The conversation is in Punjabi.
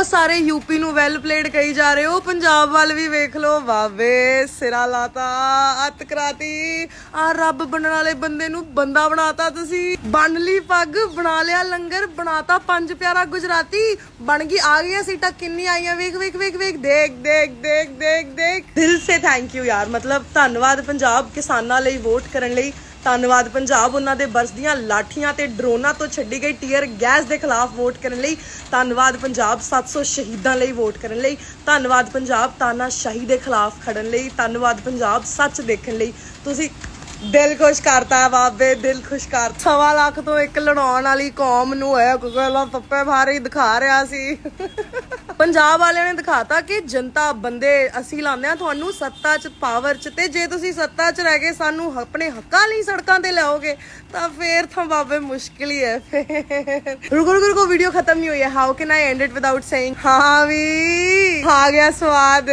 ਉਹ ਸਾਰੇ ਯੂਪੀ ਨੂੰ ਵੈਲ ਪਲੇਡ ਕਹੀ ਜਾ ਰਹੇ ਹੋ। ਪੰਜਾਬ ਵੱਲ ਵੀ ਵੇਖ ਲਓ। ਵਾਵੇ ਸਿਰਾ ਲਾਤਾ ਅੱਤ ਕਰਾਤੀ। ਆ ਰੱਬ ਬਣਨ ਵਾਲੇ ਬੰਦੇ ਨੂੰ ਬੰਦਾ ਬਣਾਤਾ ਤੁਸੀਂ। ਬਣ ਲਈ ਪੱਗ, ਬਣਾ ਲਿਆ ਲੰਗਰ, ਬਣਾਤਾ ਪੰਜ ਪਿਆਰਾ ਗੁਜਰਾਤੀ। ਬਣ ਗਈ, ਆ ਗਈਆਂ ਸੀਟਾਂ ਕਿੰਨੀ ਆਈਆਂ? ਵੇਖ ਵੇਖ ਵੇਖ ਵੇਖ, ਦੇਖ ਦੇਖ ਦੇਖ ਦੇਖ ਦੇਖ। ਦਿਲ ਸੇ ਥੈਂਕ ਯੂ ਯਾਰ। ਮਤਲਬ ਧੰਨਵਾਦ ਪੰਜਾਬ ਕਿਸਾਨਾਂ ਲਈ ਵੋਟ ਕਰਨ ਲਈ। ਧੰਨਵਾਦ। ਪੰਜਾਬ ਉਹਨਾਂ ਦੇ ਬਰਸਦੀਆਂ ਲਾਠੀਆਂ ਤੇ ਡਰੋਨਾਂ ਤੋਂ ਛੱਡੀ ਗਈ ਟੀਅਰ ਗੈਸ ਦੇ ਖਿਲਾਫ ਵੋਟ ਕਰਨ ਲਈ। ਧੰਨਵਾਦ ਪੰਜਾਬ 700 ਸ਼ਹੀਦਾਂ ਲਈ ਵੋਟ ਕਰਨ ਲਈ। ਧੰਨਵਾਦ ਪੰਜਾਬ ਤਾਨਾਸ਼ਾਹੀ ਦੇ ਖਿਲਾਫ ਖੜਨ ਲਈ। ਧੰਨਵਾਦ ਪੰਜਾਬ ਸੱਚ ਦੇਖਣ ਲਈ। ਤੁਸੀਂ ਦਿਲ ਖੁਸ਼ ਕਰਤਾ ਬਾਬੇ, ਦਿਲ ਖੁਸ਼ ਕਰ। ਸਵਾ ਲੱਖ ਤੋਂ ਇੱਕ ਲੜਾਉਣ ਵਾਲੀ ਕੌਮ ਨੂੰ ਹੈ ਕੋਕਲਾ ਪੱਪੇ ਭਾਰੀ ਦਿਖਾ ਰਿਹਾ ਸੀ। ਪੰਜਾਬ ਵਾਲਿਆਂ ਨੇ ਦਿਖਾਤਾ ਕਿ ਜਨਤਾ ਬੰਦੇ ਅਸੀਂ ਲਾਉਂਦੇ ਆ ਤੁਹਾਨੂੰ ਸੱਤਾ 'ਚ ਪਾਵਰ 'ਚ ਤੇ ਜੇ ਤੁਸੀਂ ਸੱਤਾ 'ਚ ਰਹਿ ਕੇ ਸਾਨੂੰ ਆਪਣੇ ਹੱਕਾਂ ਲਈ ਸੜਕਾਂ ਤੇ ਲਾਓਗੇ ਤਾਂ ਫੇਰ ਤਾਂ ਬਾਬੇ ਮੁਸ਼ਕਿਲ ਹੀ ਹੈ, ਫੇਰ। ਰੁਕੋ ਰੁਕੋ ਰੁਕੋ ਵੀਡੀਓ ਖਤਮ ਨਹੀਂ ਹੋਈ ਹੈ। How can I end it without saying ਹਾਂ ਵੀ, ਆ ਗਿਆ ਸਵਾਦ।